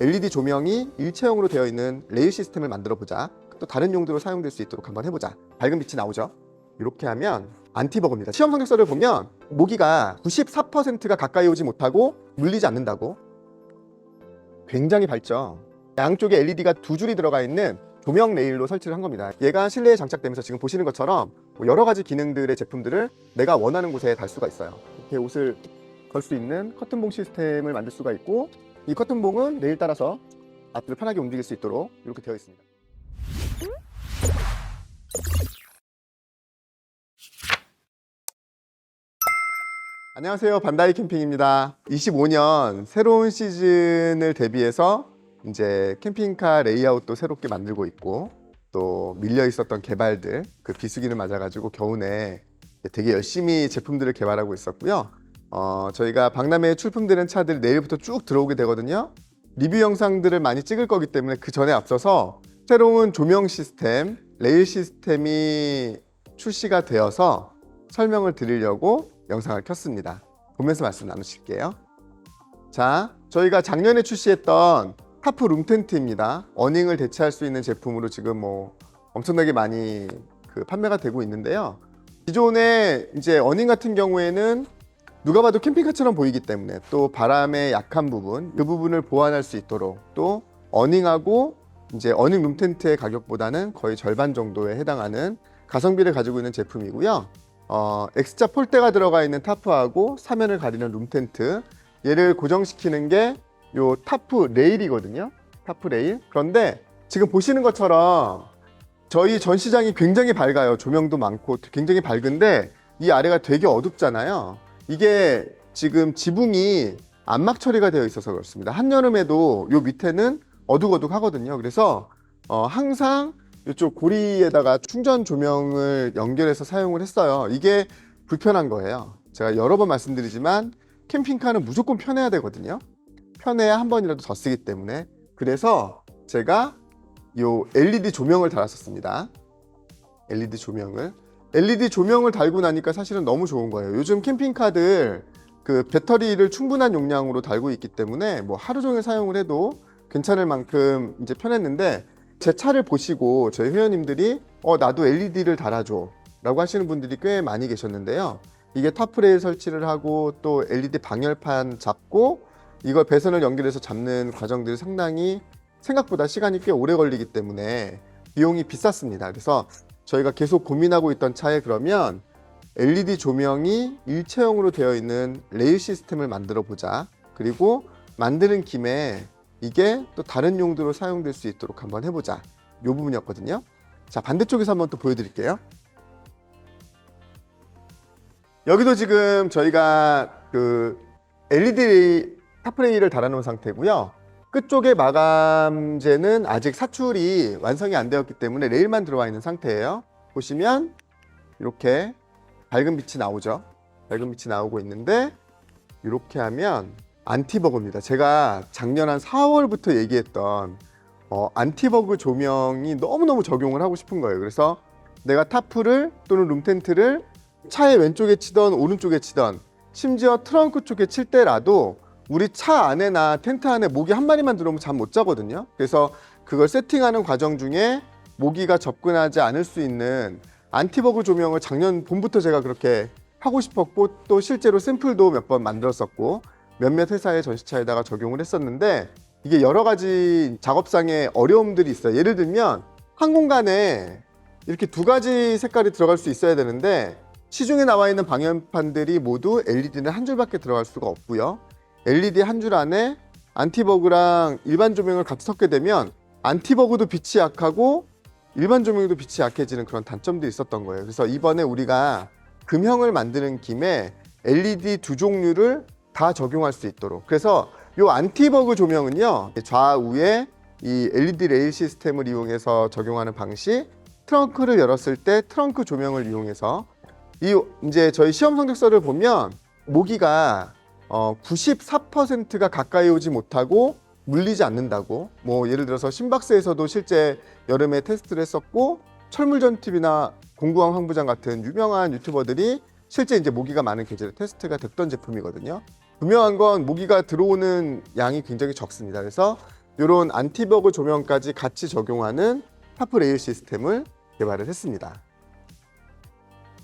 LED 조명이 일체형으로 되어 있는 레일 시스템을 만들어 보자. 또 다른 용도로 사용될 수 있도록 한번 해보자. 밝은 빛이 나오죠. 이렇게 하면 안티버그입니다. 시험 성적서를 보면 모기가 94%가 가까이 오지 못하고 물리지 않는다고. 굉장히 밝죠. 양쪽에 LED가 두 줄이 들어가 있는 조명 레일로 설치를 한 겁니다. 얘가 실내에 장착되면서 지금 보시는 것처럼 뭐 여러 가지 기능들의 제품들을 내가 원하는 곳에 달 수가 있어요. 이렇게 옷을 걸 수 있는 커튼봉 시스템을 만들 수가 있고 이 커튼봉은 레일 따라서 앞을 편하게 움직일 수 있도록 이렇게 되어 있습니다. 안녕하세요. 반다이 캠핑입니다. 25년 새로운 시즌을 대비해서 이제 캠핑카 레이아웃도 새롭게 만들고 있고 또 밀려 있었던 개발들 그 비수기를 맞아가지고 겨우내 되게 열심히 제품들을 개발하고 있었고요. 어, 저희가 박람회에 출품되는 차들이 내일부터 쭉 들어오게 되거든요. 리뷰 영상들을 많이 찍을 거기 때문에 그 전에 앞서서 새로운 조명 시스템, 레일 시스템이 출시가 되어서 설명을 드리려고 영상을 켰습니다. 보면서 말씀 나누실게요. 자, 저희가 작년에 출시했던 타프 룸 텐트입니다. 어닝을 대체할 수 있는 제품으로 지금 뭐 엄청나게 많이 그 판매가 되고 있는데요. 기존에 이제 어닝 같은 경우에는 누가 봐도 캠핑카처럼 보이기 때문에 또 바람의 약한 부분 그 부분을 보완할 수 있도록 또 어닝하고 이제 어닝 룸 텐트의 가격보다는 거의 절반 정도에 해당하는 가성비를 가지고 있는 제품이고요. 어, X자 폴대가 들어가 있는 타프하고 사면을 가리는 룸 텐트 얘를 고정시키는 게 요 타프 레일이거든요. 타프 레일. 그런데 지금 보시는 것처럼 저희 전시장이 굉장히 밝아요. 조명도 많고 굉장히 밝은데 이 아래가 되게 어둡잖아요. 이게 지금 지붕이 암막 처리가 되어 있어서 그렇습니다. 한여름에도 요 밑에는 어둑어둑 하거든요. 그래서 어, 항상 이쪽 고리에다가 충전 조명을 연결해서 사용을 했어요. 이게 불편한 거예요. 제가 여러 번 말씀드리지만 캠핑카는 무조건 편해야 되거든요. 편해야 한 번이라도 더 쓰기 때문에 그래서 제가 요 LED 조명을 달았었습니다. LED 조명을 LED 조명을 달고 나니까 사실은 너무 좋은 거예요. 요즘 캠핑카들 그 배터리를 충분한 용량으로 달고 있기 때문에 뭐 하루 종일 사용을 해도 괜찮을 만큼 이제 편했는데 제 차를 보시고 저희 회원님들이 어 나도 LED를 달아줘 라고 하시는 분들이 꽤 많이 계셨는데요. 이게 타프레일 설치를 하고 또 LED 방열판 잡고 이걸 배선을 연결해서 잡는 과정들이 상당히 생각보다 시간이 꽤 오래 걸리기 때문에 비용이 비쌌습니다. 그래서 저희가 계속 고민하고 있던 차에 그러면 LED 조명이 일체형으로 되어 있는 레일 시스템을 만들어 보자. 그리고 만드는 김에 이게 또 다른 용도로 사용될 수 있도록 한번 해보자. 이 부분이었거든요. 자, 반대쪽에서 한번 또 보여드릴게요. 여기도 지금 저희가 그 LED 타프레일을 달아놓은 상태고요. 끝쪽에 마감재는 아직 사출이 완성이 안 되었기 때문에 레일만 들어와 있는 상태예요. 보시면 이렇게 밝은 빛이 나오죠. 밝은 빛이 나오고 있는데 이렇게 하면 안티버그입니다. 제가 작년 한 4월부터 얘기했던 어, 안티버그 조명이 너무너무 적용을 하고 싶은 거예요. 그래서 내가 타프를 또는 룸텐트를 차의 왼쪽에 치던 오른쪽에 치던 심지어 트렁크 쪽에 칠 때라도 우리 차 안에나 텐트 안에 모기 한 마리만 들어오면 잠 못 자거든요. 그래서 그걸 세팅하는 과정 중에 모기가 접근하지 않을 수 있는 안티버그 조명을 작년 봄부터 제가 그렇게 하고 싶었고 또 실제로 샘플도 몇 번 만들었었고 몇몇 회사의 전시차에다가 적용을 했었는데 이게 여러 가지 작업상의 어려움들이 있어요. 예를 들면 한 공간에 이렇게 두 가지 색깔이 들어갈 수 있어야 되는데 시중에 나와 있는 방열판들이 모두 LED는 한 줄밖에 들어갈 수가 없고요. LED 한 줄 안에 안티버그랑 일반 조명을 같이 섞게 되면 안티버그도 빛이 약하고 일반 조명도 빛이 약해지는 그런 단점도 있었던 거예요. 그래서 이번에 우리가 금형을 만드는 김에 LED 두 종류를 다 적용할 수 있도록. 그래서 이 안티버그 조명은요 좌우에 이 LED 레일 시스템을 이용해서 적용하는 방식. 트렁크를 열었을 때 트렁크 조명을 이용해서 이 이제 저희 시험 성적서를 보면 모기가 어 94%가 가까이 오지 못하고 물리지 않는다고. 뭐 예를 들어서 심박스에서도 실제 여름에 테스트를 했었고 철물전 TV나 공구왕 황부장 같은 유명한 유튜버들이 실제 이제 모기가 많은 계절에 테스트가 됐던 제품이거든요. 분명한 건 모기가 들어오는 양이 굉장히 적습니다. 그래서 이런 안티버그 조명까지 같이 적용하는 타프 레일 시스템을 개발을 했습니다.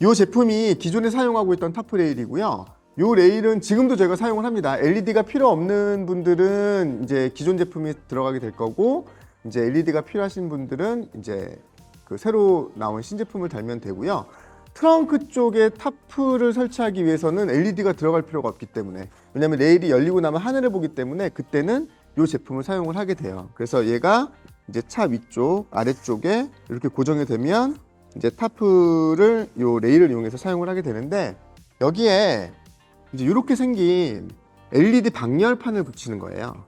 이 제품이 기존에 사용하고 있던 타프 레일이고요. 이 레일은 지금도 저희가 사용을 합니다. LED가 필요 없는 분들은 이제 기존 제품이 들어가게 될 거고, 이제 LED가 필요하신 분들은 이제 그 새로 나온 신제품을 달면 되고요. 트렁크 쪽에 타프를 설치하기 위해서는 LED가 들어갈 필요가 없기 때문에 왜냐하면 레일이 열리고 나면 하늘을 보기 때문에 그때는 이 제품을 사용을 하게 돼요. 그래서 얘가 이제 차 위쪽 아래쪽에 이렇게 고정이 되면 이제 타프를 요 레일을 이용해서 사용을 하게 되는데 여기에 이제 이렇게 생긴 LED 방열판을 붙이는 거예요.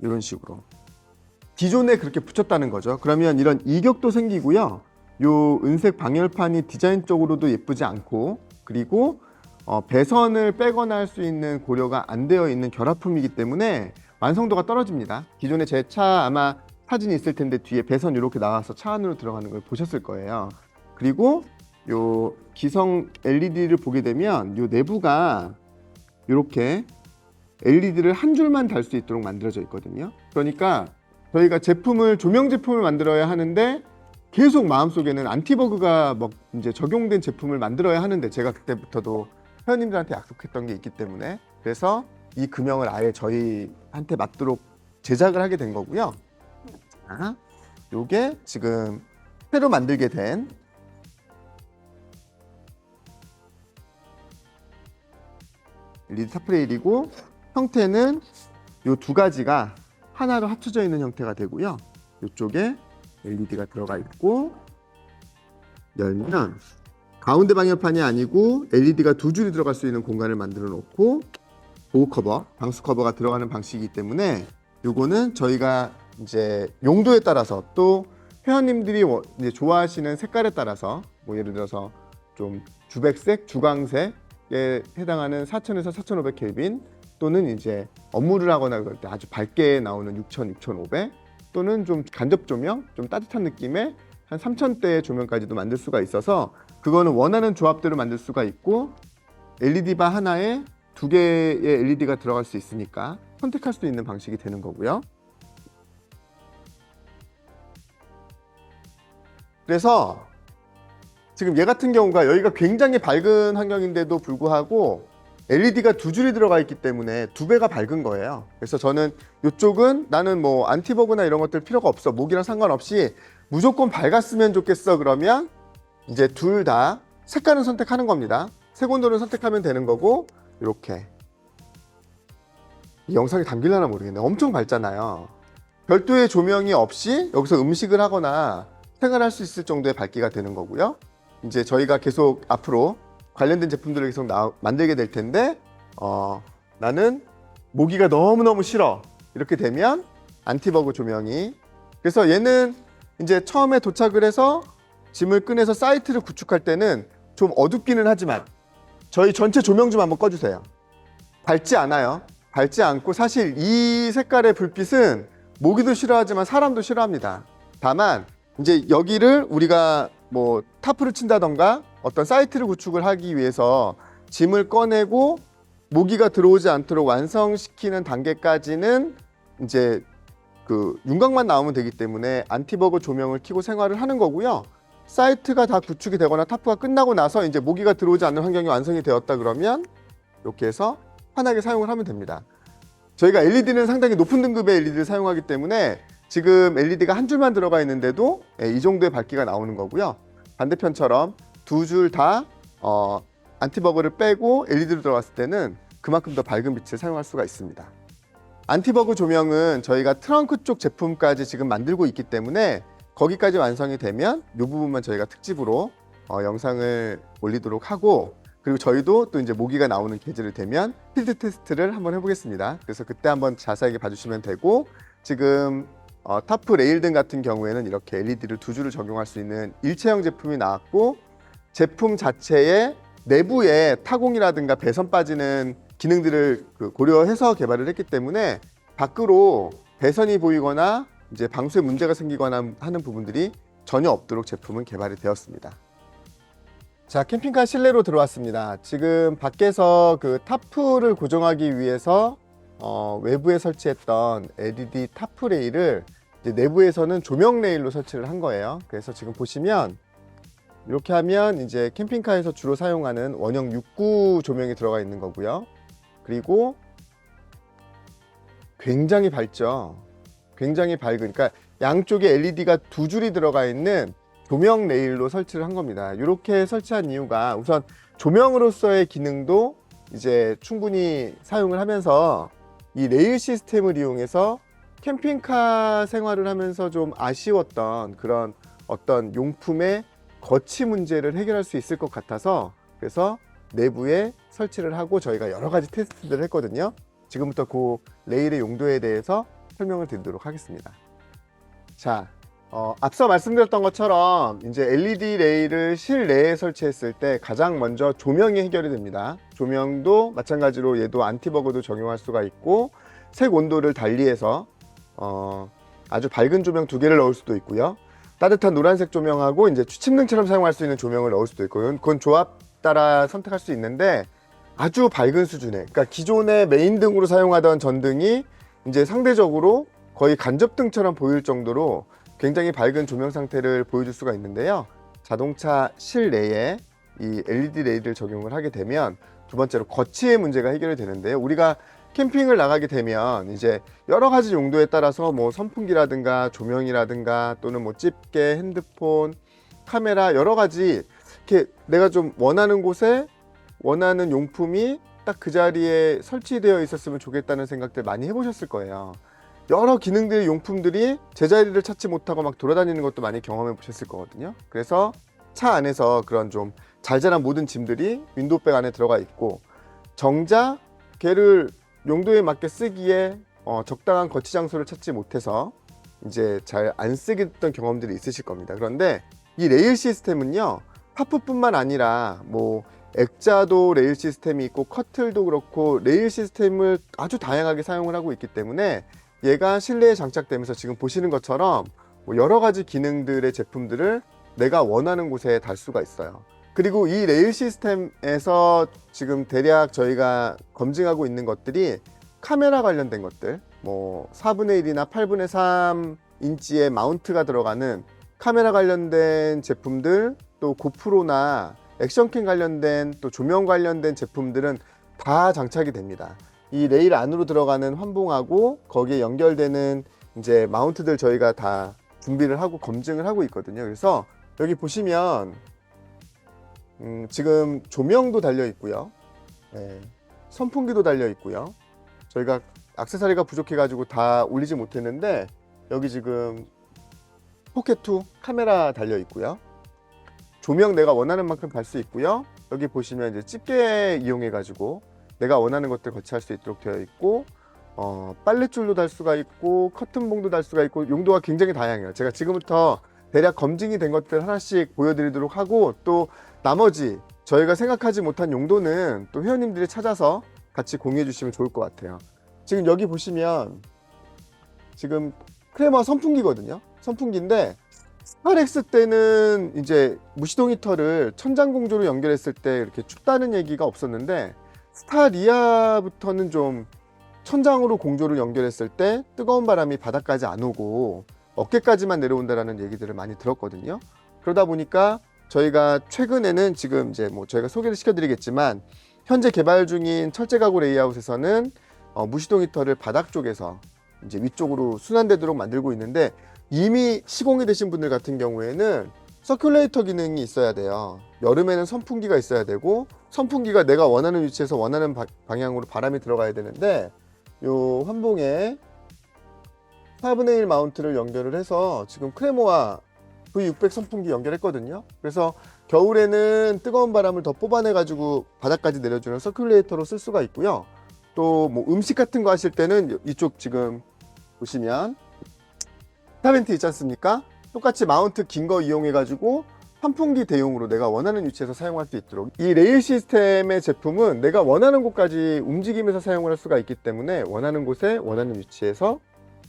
이런 식으로. 기존에 그렇게 붙였다는 거죠. 그러면 이런 이격도 생기고요. 요 은색 방열판이 디자인적으로도 예쁘지 않고 그리고 어, 배선을 빼거나 할 수 있는 고려가 안 되어 있는 결합품이기 때문에 완성도가 떨어집니다. 기존에 제 차 아마 사진이 있을 텐데 뒤에 배선 이렇게 나와서 차 안으로 들어가는 걸 보셨을 거예요. 그리고 요 기성 LED를 보게 되면 요 내부가 이렇게 LED를 한 줄만 달 수 있도록 만들어져 있거든요. 그러니까 저희가 제품을 조명 제품을 만들어야 하는데 계속 마음속에는 안티버그가 뭐 이제 적용된 제품을 만들어야 하는데 제가 그때부터도 회원님들한테 약속했던 게 있기 때문에 그래서 이 금형을 아예 저희한테 맞도록 제작을 하게 된 거고요. 자, 요게 지금 새로 만들게 된 리드 타프레일이고 형태는 요두 가지가 하나로 합쳐져 있는 형태가 되고요. 이쪽에 LED가 들어가 있고 열면 가운데 방열판이 아니고 LED가 두 줄이 들어갈 수 있는 공간을 만들어 놓고 보호 커버, 방수 커버가 들어가는 방식이기 때문에 요거는 저희가 이제 용도에 따라서 또 회원님들이 좋아하시는 색깔에 따라서 뭐 예를 들어서 좀 주백색, 주광색 에 해당하는 4000에서 4500 켈빈 또는 이제 업무를 하거나 그럴 때 아주 밝게 나오는 6000, 6500 또는 좀 간접 조명, 좀 따뜻한 느낌의 한 3000대의 조명까지도 만들 수가 있어서 그거는 원하는 조합대로 만들 수가 있고 LED 바 하나에 두 개의 LED가 들어갈 수 있으니까 선택할 수 있는 방식이 되는 거고요. 그래서 지금 얘 같은 경우가 여기가 굉장히 밝은 환경인데도 불구하고 LED가 두 줄이 들어가 있기 때문에 두 배가 밝은 거예요. 그래서 저는 이쪽은 나는 뭐 안티버그나 이런 것들 필요가 없어. 목이랑 상관없이 무조건 밝았으면 좋겠어. 그러면 이제 둘 다 색깔은 선택하는 겁니다. 색온도를 선택하면 되는 거고 이렇게 이 영상에 담길려나 모르겠네. 엄청 밝잖아요. 별도의 조명이 없이 여기서 음식을 하거나 생활할 수 있을 정도의 밝기가 되는 거고요. 이제 저희가 계속 앞으로 관련된 제품들을 계속 나, 만들게 될 텐데 어, 나는 모기가 너무너무 싫어. 이렇게 되면 안티버그 조명이. 그래서 얘는 이제 처음에 도착을 해서 짐을 꺼내서 사이트를 구축할 때는 좀 어둡기는 하지만 저희 전체 조명 좀 한번 꺼주세요. 밝지 않아요. 밝지 않고 사실 이 색깔의 불빛은 모기도 싫어하지만 사람도 싫어합니다. 다만 이제 여기를 우리가 뭐 타프를 친다던가 어떤 사이트를 구축을 하기 위해서 짐을 꺼내고 모기가 들어오지 않도록 완성시키는 단계까지는 이제 그 윤곽만 나오면 되기 때문에 안티버그 조명을 켜고 생활을 하는 거고요. 사이트가 다 구축이 되거나 타프가 끝나고 나서 이제 모기가 들어오지 않는 환경이 완성이 되었다 그러면 이렇게 해서 환하게 사용을 하면 됩니다. 저희가 LED는 상당히 높은 등급의 LED를 사용하기 때문에 지금 LED가 한 줄만 들어가 있는데도 예, 이 정도의 밝기가 나오는 거고요. 반대편처럼 두 줄다 어, 안티버그를 빼고 LED로 들어갔을 때는 그만큼 더 밝은 빛을 사용할 수가 있습니다. 안티버그 조명은 저희가 트렁크 쪽 제품까지 지금 만들고 있기 때문에 거기까지 완성이 되면 이 부분만 저희가 특집으로 어, 영상을 올리도록 하고 그리고 저희도 또 이제 모기가 나오는 계절이 되면 필드 테스트를 한번 해보겠습니다. 그래서 그때 한번 자세하게 봐주시면 되고 지금 어, 타프 레일 등 같은 경우에는 이렇게 LED를 두 줄을 적용할 수 있는 일체형 제품이 나왔고 제품 자체에 내부에 타공이라든가 배선 빠지는 기능들을 그 고려해서 개발을 했기 때문에 밖으로 배선이 보이거나 이제 방수에 문제가 생기거나 하는 부분들이 전혀 없도록 제품은 개발이 되었습니다. 자, 캠핑카 실내로 들어왔습니다. 지금 밖에서 그 타프를 고정하기 위해서 어, 외부에 설치했던 LED 타프 레일을 내부에서는 조명 레일로 설치를 한 거예요. 그래서 지금 보시면 이렇게 하면 이제 캠핑카에서 주로 사용하는 원형 6구 조명이 들어가 있는 거고요. 그리고 굉장히 밝죠. 굉장히 밝은, 그러니까 양쪽에 LED가 두 줄이 들어가 있는 조명 레일로 설치를 한 겁니다. 이렇게 설치한 이유가 우선 조명으로서의 기능도 이제 충분히 사용을 하면서 이 레일 시스템을 이용해서 캠핑카 생활을 하면서 좀 아쉬웠던 그런 어떤 용품의 거치 문제를 해결할 수 있을 것 같아서 그래서 내부에 설치를 하고 저희가 여러 가지 테스트들을 했거든요. 지금부터 그 레일의 용도에 대해서 설명을 드리도록 하겠습니다. 자, 어, 앞서 말씀드렸던 것처럼 이제 LED 레일을 실내에 설치했을 때 가장 먼저 조명이 해결이 됩니다. 조명도 마찬가지로 얘도 안티버그도 적용할 수가 있고 색 온도를 달리해서 어, 아주 밝은 조명 두 개를 넣을 수도 있고요. 따뜻한 노란색 조명하고 이제 취침등처럼 사용할 수 있는 조명을 넣을 수도 있고 그건 조합 따라 선택할 수 있는데 아주 밝은 수준의 그러니까 기존의 메인 등으로 사용하던 전등이 이제 상대적으로 거의 간접등처럼 보일 정도로 굉장히 밝은 조명 상태를 보여줄 수가 있는데요. 자동차 실내에 이 LED 레일을 적용을 하게 되면 두 번째로 거치의 문제가 해결이 되는데요. 우리가 캠핑을 나가게 되면 이제 여러 가지 용도에 따라서 뭐 선풍기라든가 조명이라든가 또는 뭐 집게, 핸드폰, 카메라 여러 가지 이렇게 내가 좀 원하는 곳에 원하는 용품이 딱 그 자리에 설치되어 있었으면 좋겠다는 생각들 많이 해보셨을 거예요. 여러 기능들의 용품들이 제자리를 찾지 못하고 막 돌아다니는 것도 많이 경험해 보셨을 거거든요. 그래서 차 안에서 그런 좀 잘잘한 모든 짐들이 윈도우백 안에 들어가 있고 정작 걔를 용도에 맞게 쓰기에 어, 적당한 거치 장소를 찾지 못해서 이제 잘 안 쓰게 됐던 경험들이 있으실 겁니다. 그런데 이 레일 시스템은요, 파프뿐만 아니라 뭐 액자도 레일 시스템이 있고 커틀도 그렇고 레일 시스템을 아주 다양하게 사용을 하고 있기 때문에 얘가 실내에 장착되면서 지금 보시는 것처럼 뭐 여러 가지 기능들의 제품들을 내가 원하는 곳에 달 수가 있어요. 그리고 이 레일 시스템에서 지금 대략 저희가 검증하고 있는 것들이 카메라 관련된 것들, 뭐 4분의 1이나 8분의 3 인치의 마운트가 들어가는 카메라 관련된 제품들, 또 고프로나 액션캠 관련된 또 조명 관련된 제품들은 다 장착이 됩니다. 이 레일 안으로 들어가는 환봉하고 거기에 연결되는 이제 마운트들 저희가 다 준비를 하고 검증을 하고 있거든요. 그래서 여기 보시면 음, 지금 조명도 달려 있고요. 네, 선풍기도 달려 있고요. 저희가 액세서리가 부족해 가지고 다 올리지 못했는데 여기 지금 포켓2 카메라 달려 있고요. 조명 내가 원하는 만큼 달수 있고요. 여기 보시면 이제 집게 이용해 가지고 내가 원하는 것들 거치할 수 있도록 되어 있고 어, 빨랫줄도 달 수가 있고 커튼봉도 달 수가 있고 용도가 굉장히 다양해요. 제가 지금부터 대략 검증이 된 것들 하나씩 보여드리도록 하고 또 나머지 저희가 생각하지 못한 용도는 또 회원님들이 찾아서 같이 공유해 주시면 좋을 것 같아요. 지금 여기 보시면 지금 크레마 선풍기거든요. 선풍기인데 스타렉스 때는 이제 무시동 히터를 천장 공조로 연결했을 때 이렇게 춥다는 얘기가 없었는데 스타리아부터는 좀 천장으로 공조를 연결했을 때 뜨거운 바람이 바닥까지 안 오고 어깨까지만 내려온다라는 얘기들을 많이 들었거든요. 그러다 보니까 저희가 최근에는 지금 이제 뭐 저희가 소개를 시켜드리겠지만 현재 개발 중인 철제 가구 레이아웃에서는 어, 무시동 히터를 바닥 쪽에서 이제 위쪽으로 순환되도록 만들고 있는데 이미 시공이 되신 분들 같은 경우에는 서큘레이터 기능이 있어야 돼요. 여름에는 선풍기가 있어야 되고 선풍기가 내가 원하는 위치에서 원하는 바- 방향으로 바람이 들어가야 되는데 요 환봉에 4분의 1 마운트를 연결을 해서 지금 크레모와 V600 선풍기 연결했거든요. 그래서 겨울에는 뜨거운 바람을 더 뽑아내 가지고 바닥까지 내려주는 서큘레이터로 쓸 수가 있고요. 또 뭐 음식 같은 거 하실 때는 이쪽 지금 보시면 스타벤트 있지 않습니까? 똑같이 마운트 긴 거 이용해 가지고 환풍기 대용으로 내가 원하는 위치에서 사용할 수 있도록 이 레일 시스템의 제품은 내가 원하는 곳까지 움직이면서 사용을 할 수가 있기 때문에 원하는 곳에 원하는 위치에서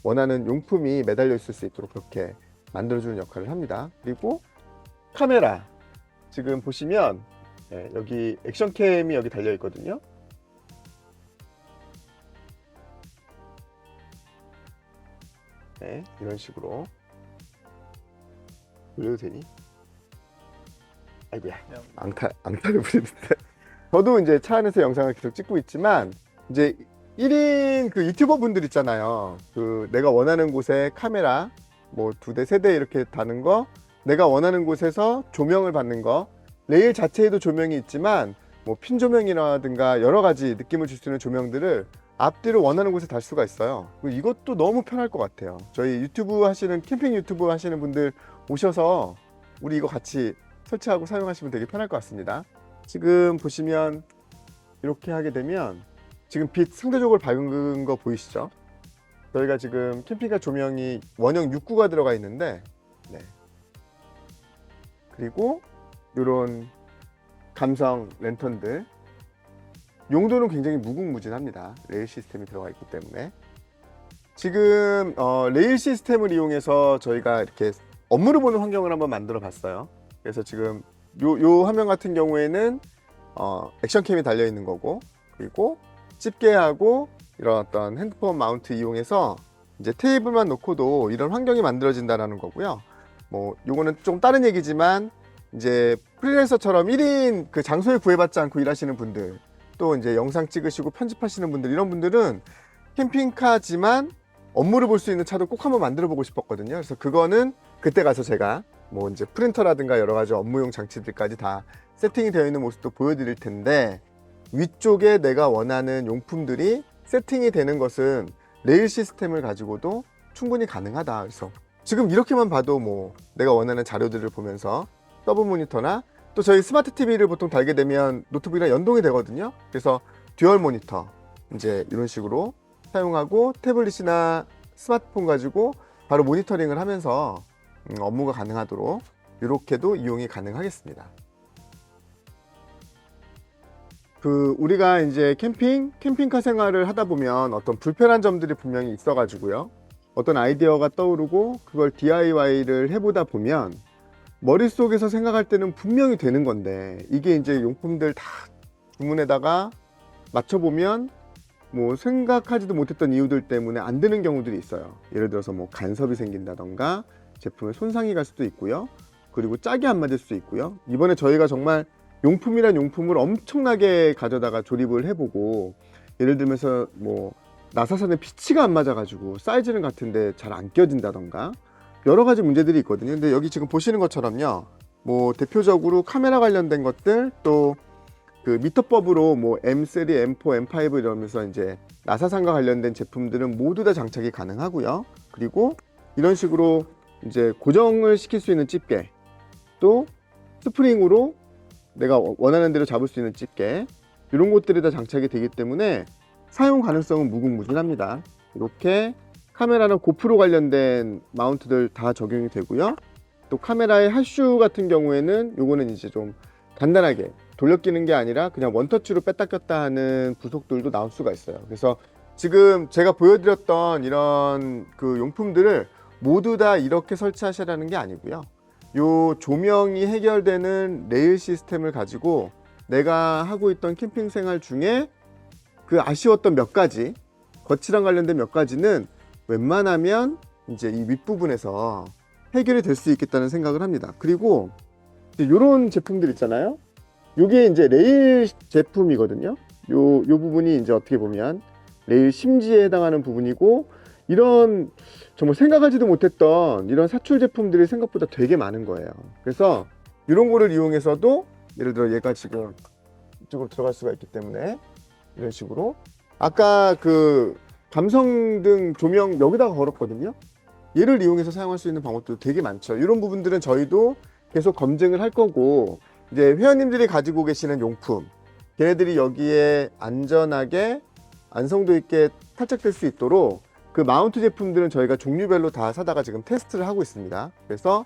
원하는 용품이 매달려 있을 수 있도록 그렇게 만들어주는 역할을 합니다. 그리고 카메라 지금 보시면 예, 여기 액션캠이 여기 달려 있거든요. 네, 이런 식으로 올려도 되니? 아이고야 앙탈 앙탈을 부리는데 저도 이제 차 안에서 영상을 계속 찍고 있지만 이제 1인 그 유튜버 분들 있잖아요. 그 내가 원하는 곳에 카메라 뭐 두 대, 세 대 이렇게 다는 거, 내가 원하는 곳에서 조명을 받는 거, 레일 자체에도 조명이 있지만 뭐 핀 조명이라든가 여러 가지 느낌을 줄 수 있는 조명들을 앞뒤로 원하는 곳에 달 수가 있어요. 이것도 너무 편할 것 같아요. 저희 유튜브 하시는 캠핑 유튜브 하시는 분들 오셔서 우리 이거 같이 설치하고 사용하시면 되게 편할 것 같습니다. 지금 보시면 이렇게 하게 되면 지금 빛 상대적으로 밝은 거 보이시죠? 저희가 지금 캠핑카 조명이 원형 6구가 들어가 있는데 네. 그리고 이런 감성 랜턴들 용도는 굉장히 무궁무진합니다. 레일 시스템이 들어가 있기 때문에 지금 어, 레일 시스템을 이용해서 저희가 이렇게 업무를 보는 환경을 한번 만들어 봤어요. 그래서 지금 요, 요 화면 같은 경우에는 어, 액션캠이 달려 있는 거고 그리고 집게하고 이런 어떤 핸드폰 마운트 이용해서 이제 테이블만 놓고도 이런 환경이 만들어진다라는 거고요. 뭐 요거는 좀 다른 얘기지만 이제 프리랜서처럼 1인 그 장소에 구애받지 않고 일하시는 분들 또 이제 영상 찍으시고 편집하시는 분들 이런 분들은 캠핑카지만 업무를 볼 수 있는 차도 꼭 한번 만들어 보고 싶었거든요. 그래서 그거는 그때 가서 제가 뭐 이제 프린터라든가 여러 가지 업무용 장치들까지 다 세팅이 되어 있는 모습도 보여드릴 텐데 위쪽에 내가 원하는 용품들이 세팅이 되는 것은 레일 시스템을 가지고도 충분히 가능하다. 그래서 지금 이렇게만 봐도 뭐 내가 원하는 자료들을 보면서 서브 모니터나 또 저희 스마트 TV를 보통 달게 되면 노트북이랑 연동이 되거든요. 그래서 듀얼 모니터 이제 이런 식으로 사용하고 태블릿이나 스마트폰 가지고 바로 모니터링을 하면서 음, 업무가 가능하도록 이렇게도 이용이 가능하겠습니다. 그 우리가 이제 캠핑 캠핑카 생활을 하다 보면 어떤 불편한 점들이 분명히 있어 가지고요. 어떤 아이디어가 떠오르고 그걸 DIY를 해보다 보면 머릿속에서 생각할 때는 분명히 되는 건데 이게 이제 용품들 다 주문에다가 맞춰보면 뭐 생각하지도 못했던 이유들 때문에 안 되는 경우들이 있어요. 예를 들어서 뭐 간섭이 생긴다던가 제품에 손상이 갈 수도 있고요. 그리고 짝이 안 맞을 수도 있고요. 이번에 저희가 정말 용품이란 용품을 엄청나게 가져다가 조립을 해보고 예를 들면서 뭐 나사선의 피치가 안 맞아가지고 사이즈는 같은데 잘 안 껴진다던가 여러 가지 문제들이 있거든요. 근데 여기 지금 보시는 것처럼요. 뭐 대표적으로 카메라 관련된 것들 또 그 미터법으로 뭐 M3, M4, M5 이러면서 이제 나사산과 관련된 제품들은 모두 다 장착이 가능하고요. 그리고 이런 식으로 이제 고정을 시킬 수 있는 집게 또 스프링으로 내가 원하는 대로 잡을 수 있는 집게 이런 것들이 다 장착이 되기 때문에 사용 가능성은 무궁무진합니다. 이렇게 카메라는 고프로 관련된 마운트들 다 적용이 되고요. 또 카메라의 하슈 같은 경우에는 요거는 이제 좀 간단하게 돌려 끼는 게 아니라 그냥 원터치로 뺐다 꼈다 하는 부속들도 나올 수가 있어요. 그래서 지금 제가 보여드렸던 이런 그 용품들을 모두 다 이렇게 설치하시라는 게 아니고요. 요 조명이 해결되는 레일 시스템을 가지고 내가 하고 있던 캠핑 생활 중에 그 아쉬웠던 몇 가지 거치랑 관련된 몇 가지는 웬만하면 이제 이 윗부분에서 해결이 될 수 있겠다는 생각을 합니다. 그리고 이런 제품들 있잖아요. 요게 이제 레일 제품이거든요. 요, 요 부분이 이제 어떻게 보면 레일 심지에 해당하는 부분이고 이런 정말 생각하지도 못했던 이런 사출 제품들이 생각보다 되게 많은 거예요. 그래서 이런 거를 이용해서도 예를 들어 얘가 지금 이쪽으로 들어갈 수가 있기 때문에 이런 식으로 아까 그 감성등 조명 여기다가 걸었거든요. 얘를 이용해서 사용할 수 있는 방법도 되게 많죠. 이런 부분들은 저희도 계속 검증을 할 거고 이제 회원님들이 가지고 계시는 용품 걔네들이 여기에 안전하게 안성도 있게 탈착될 수 있도록 그 마운트 제품들은 저희가 종류별로 다 사다가 지금 테스트를 하고 있습니다. 그래서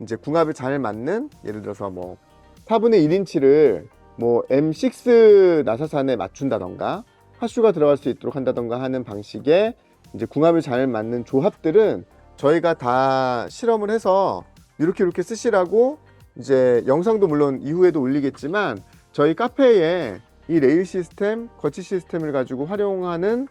이제 궁합이 잘 맞는 예를 들어서 뭐 4분의 1인치를 뭐 M6 나사산에 맞춘다던가 하슈가 들어갈 수 있도록 한다던가 하는 방식의 이제 궁합이 잘 맞는 조합들은 저희가 다 실험을 해서 이렇게 이렇게 쓰시라고 이제 영상도 물론 이후에도 올리겠지만 저희 카페에 이 레일 시스템, 거치 시스템을 가지고 활용하는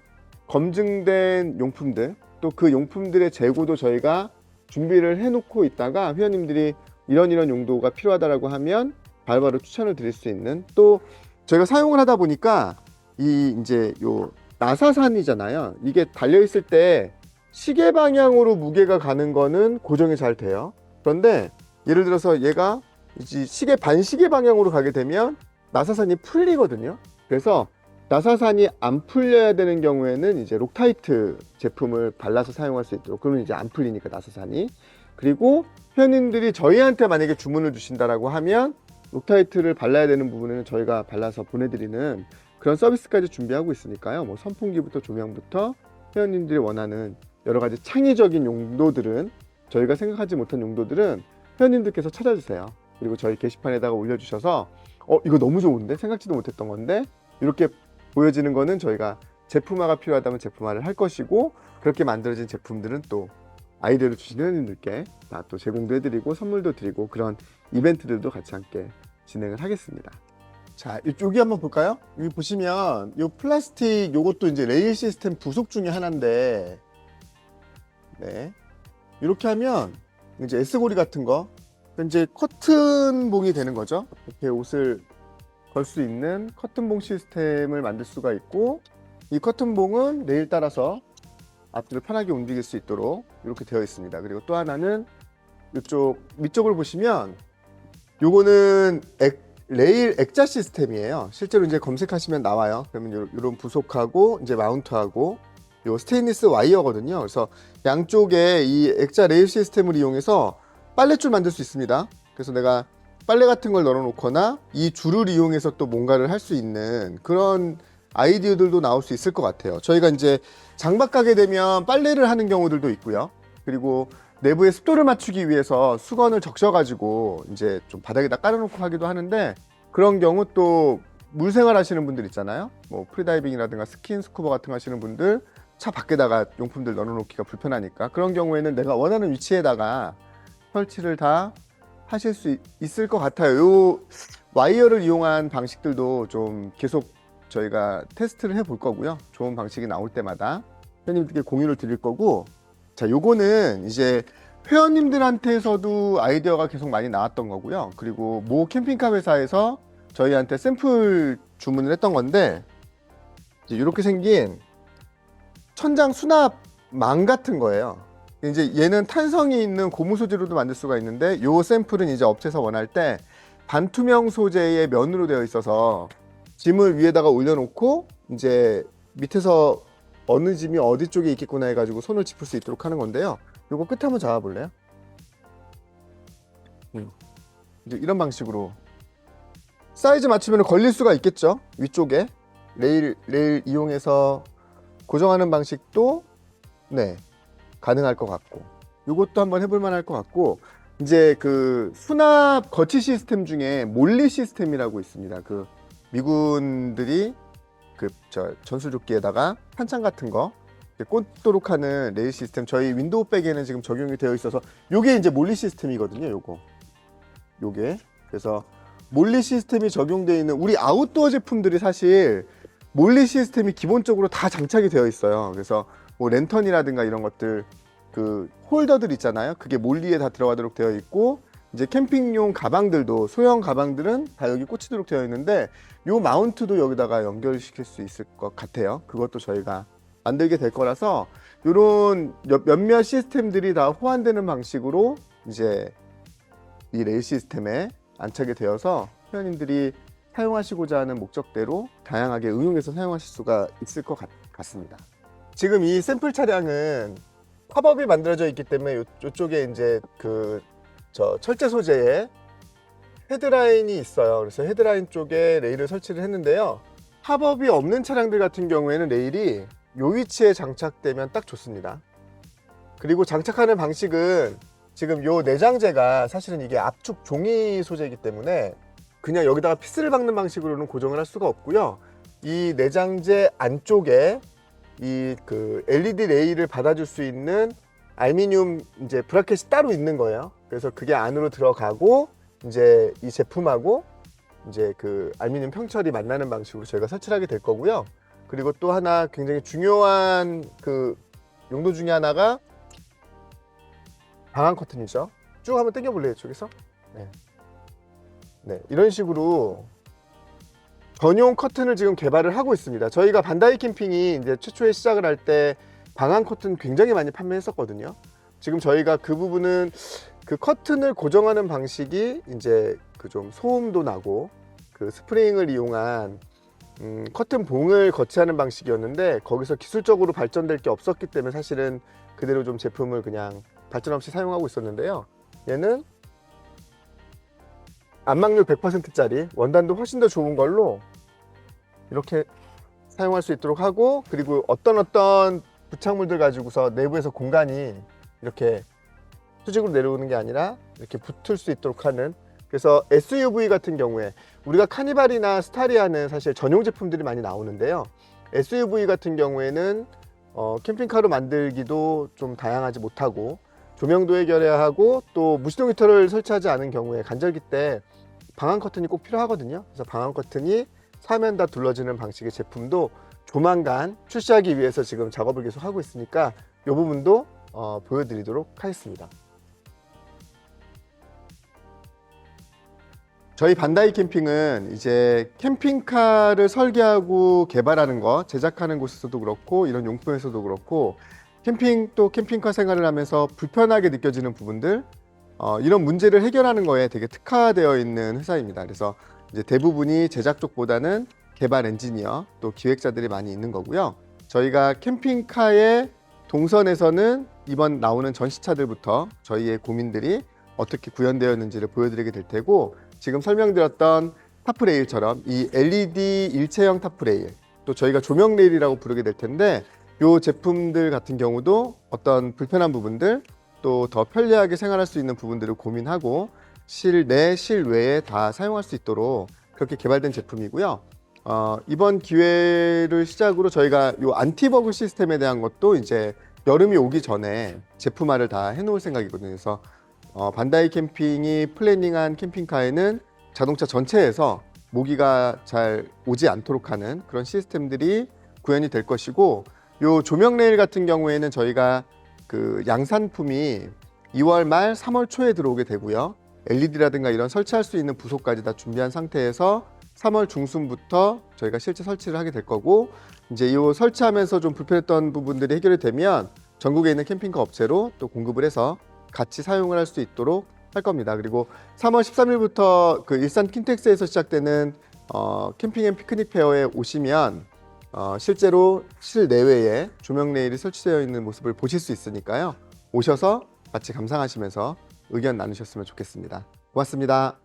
검증된 용품들 또 그 용품들의 재고도 저희가 준비를 해놓고 있다가 회원님들이 이런 이런 용도가 필요하다라고 하면 바로바로 추천을 드릴 수 있는 또 저희가 사용을 하다 보니까 이 이제 요 나사산이잖아요. 이게 달려 있을 때 시계 방향으로 무게가 가는 거는 고정이 잘 돼요. 그런데 예를 들어서 얘가 이제 시계 반시계 방향으로 가게 되면 나사산이 풀리거든요. 그래서 나사산이 안 풀려야 되는 경우에는 이제 록타이트 제품을 발라서 사용할 수 있도록 그러면 이제 안 풀리니까 나사산이 그리고 회원님들이 저희한테 만약에 주문을 주신다라고 하면 록타이트를 발라야 되는 부분에는 저희가 발라서 보내드리는 그런 서비스까지 준비하고 있으니까요. 뭐 선풍기부터 조명부터 회원님들이 원하는 여러 가지 창의적인 용도들은 저희가 생각하지 못한 용도들은 회원님들께서 찾아주세요. 그리고 저희 게시판에다가 올려주셔서 어 이거 너무 좋은데 생각지도 못했던 건데 이렇게 보여지는 거는 저희가 제품화가 필요하다면 제품화를 할 것이고 그렇게 만들어진 제품들은 또 아이디어를 주시는 회원님들께 다 또 제공도 해드리고 선물도 드리고 그런 이벤트들도 같이 함께 진행을 하겠습니다. 자, 이- 여기 한번 볼까요? 여기 보시면 이 플라스틱 요것도 이제 레일 시스템 부속 중에 하나인데 네. 이렇게 하면 이제 S고리 같은 거 이제 커튼봉이 되는 거죠. 이렇게 옷을 걸 수 있는 커튼봉 시스템을 만들 수가 있고 이 커튼봉은 레일 따라서 앞뒤로 편하게 움직일 수 있도록 이렇게 되어 있습니다. 그리고 또 하나는 이쪽 밑쪽을 보시면 요거는 액, 레일 액자 시스템이에요. 실제로 이제 검색하시면 나와요. 그러면 이런 부속하고 이제 마운트하고 요 스테인리스 와이어거든요. 그래서 양쪽에 이 액자 레일 시스템을 이용해서 빨래줄 만들 수 있습니다. 그래서 내가 빨래 같은 걸 널어놓거나 이 줄을 이용해서 또 뭔가를 할 수 있는 그런 아이디어들도 나올 수 있을 것 같아요. 저희가 이제 장박 가게 되면 빨래를 하는 경우들도 있고요. 그리고 내부에 습도를 맞추기 위해서 수건을 적셔가지고 이제 좀 바닥에다 깔아놓고 하기도 하는데 그런 경우 또 물생활 하시는 분들 있잖아요. 뭐 프리다이빙이라든가 스킨 스쿠버 같은 거 하시는 분들 차 밖에다가 용품들 넣어놓기가 불편하니까 그런 경우에는 내가 원하는 위치에다가 설치를 다 하실 수 있- 있을 것 같아요. 요 와이어를 이용한 방식들도 좀 계속 저희가 테스트를 해 볼 거고요. 좋은 방식이 나올 때마다 회원님들께 공유를 드릴 거고 자 요거는 이제 회원님들한테서도 아이디어가 계속 많이 나왔던 거고요. 그리고 모 캠핑카 회사에서 저희한테 샘플 주문을 했던 건데 이제 이렇게 생긴 천장 수납망 같은 거예요. 이제 얘는 탄성이 있는 고무 소재로도 만들 수가 있는데 요 샘플은 이제 업체에서 원할 때 반투명 소재의 면으로 되어 있어서 짐을 위에다가 올려놓고 이제 밑에서 어느 짐이 어디 쪽에 있겠구나 해가지고 손을 짚을 수 있도록 하는 건데요. 요거 끝에 한번 잡아볼래요? 음. 이제 이런 방식으로 사이즈 맞추면 걸릴 수가 있겠죠. 위쪽에 레일 레일 이용해서 고정하는 방식도 네 가능할 것 같고 요것도 한번 해볼 만할 것 같고 이제 그 수납 거치 시스템 중에 몰리 시스템이라고 있습니다. 그 미군들이 그 저 전술조끼에다가 탄창 같은 거 꽂도록 하는 레일 시스템 저희 윈도우 백에는 지금 적용이 되어 있어서 요게 이제 몰리 시스템이거든요. 요거 요게 그래서 몰리 시스템이 적용되어 있는 우리 아웃도어 제품들이 사실 몰리 시스템이 기본적으로 다 장착이 되어 있어요. 그래서 뭐 랜턴이라든가 이런 것들 그 홀더들 있잖아요. 그게 몰리에 다 들어가도록 되어 있고 이제 캠핑용 가방들도 소형 가방들은 다 여기 꽂히도록 되어 있는데 요 마운트도 여기다가 연결시킬 수 있을 것 같아요. 그것도 저희가 만들게 될 거라서 요런 몇- 몇몇 시스템들이 다 호환되는 방식으로 이제 이 레일 시스템에 안착이 되어서 회원님들이 사용하시고자 하는 목적대로 다양하게 응용해서 사용하실 수가 있을 것 같, 같습니다. 지금 이 샘플 차량은 팝업이 만들어져 있기 때문에 요, 요쪽에 이제 그 저 철제 소재의 헤드라인이 있어요. 그래서 헤드라인 쪽에 레일을 설치를 했는데요. 팝업이 없는 차량들 같은 경우에는 레일이 요 위치에 장착되면 딱 좋습니다. 그리고 장착하는 방식은 지금 요 내장재가 사실은 이게 압축 종이 소재이기 때문에 그냥 여기다가 피스를 박는 방식으로는 고정을 할 수가 없고요. 이 내장재 안쪽에 이 그 LED 레일을 받아줄 수 있는 알미늄 이제 브라켓이 따로 있는 거예요. 그래서 그게 안으로 들어가고 이제 이 제품하고 이제 그 알미늄 평철이 만나는 방식으로 저희가 설치를 하게 될 거고요. 그리고 또 하나 굉장히 중요한 그 용도 중에 하나가 방한 커튼이죠. 쭉 한번 당겨 볼래요, 이쪽에서? 네. 네, 이런 식으로 전용 커튼을 지금 개발을 하고 있습니다. 저희가 반다이 캠핑이 이제 최초에 시작을 할 때 방한 커튼 굉장히 많이 판매했었거든요. 지금 저희가 그 부분은 그 커튼을 고정하는 방식이 이제 그 좀 소음도 나고 그 스프링을 이용한 음, 커튼 봉을 거치하는 방식이었는데 거기서 기술적으로 발전될 게 없었기 때문에 사실은 그대로 좀 제품을 그냥 발전 없이 사용하고 있었는데요. 얘는 안막률 100%짜리 원단도 훨씬 더 좋은 걸로 이렇게 사용할 수 있도록 하고 그리고 어떤 어떤 부착물들 가지고서 내부에서 공간이 이렇게 수직으로 내려오는 게 아니라 이렇게 붙을 수 있도록 하는 그래서 SUV 같은 경우에 우리가 카니발이나 스타리아는 사실 전용 제품들이 많이 나오는데요. SUV 같은 경우에는 어, 캠핑카로 만들기도 좀 다양하지 못하고 조명도 해결해야 하고 또 무시동 히터를 설치하지 않은 경우에 간절기 때 방한 커튼이 꼭 필요하거든요. 그래서 방한 커튼이 사면 다 둘러지는 방식의 제품도 조만간 출시하기 위해서 지금 작업을 계속 하고 있으니까 이 부분도 어, 보여드리도록 하겠습니다. 저희 반다이 캠핑은 이제 캠핑카를 설계하고 개발하는 것, 제작하는 곳에서도 그렇고 이런 용품에서도 그렇고 캠핑 또 캠핑카 생활을 하면서 불편하게 느껴지는 부분들 어, 이런 문제를 해결하는 거에 되게 특화되어 있는 회사입니다. 그래서 이제 대부분이 제작 쪽보다는 개발 엔지니어 또 기획자들이 많이 있는 거고요. 저희가 캠핑카의 동선에서는 이번 나오는 전시차들부터 저희의 고민들이 어떻게 구현되었는지를 보여드리게 될 테고 지금 설명드렸던 타프레일처럼 이 LED 일체형 타프레일 또 저희가 조명 레일이라고 부르게 될 텐데 이 제품들 같은 경우도 어떤 불편한 부분들 또 더 편리하게 생활할 수 있는 부분들을 고민하고 실내 실외에 다 사용할 수 있도록 그렇게 개발된 제품이고요. 어, 이번 기회를 시작으로 저희가 이 안티버그 시스템에 대한 것도 이제 여름이 오기 전에 제품화를 다 해놓을 생각이거든요. 그래서 어, 반다이 캠핑이 플래닝한 캠핑카에는 자동차 전체에서 모기가 잘 오지 않도록 하는 그런 시스템들이 구현이 될 것이고 요 조명 레일 같은 경우에는 저희가 그 양산품이 2월 말 3월 초에 들어오게 되고요. LED라든가 이런 설치할 수 있는 부속까지 다 준비한 상태에서 3월 중순부터 저희가 실제 설치를 하게 될 거고 이제 이 설치하면서 좀 불편했던 부분들이 해결이 되면 전국에 있는 캠핑카 업체로 또 공급을 해서 같이 사용을 할 수 있도록 할 겁니다. 그리고 3월 13일부터 그 일산 킨텍스에서 시작되는 어, 캠핑 앤 피크닉 페어에 오시면 어, 실제로 실내외에 조명 레일이 설치되어 있는 모습을 보실 수 있으니까요. 오셔서 같이 감상하시면서 의견 나누셨으면 좋겠습니다. 고맙습니다.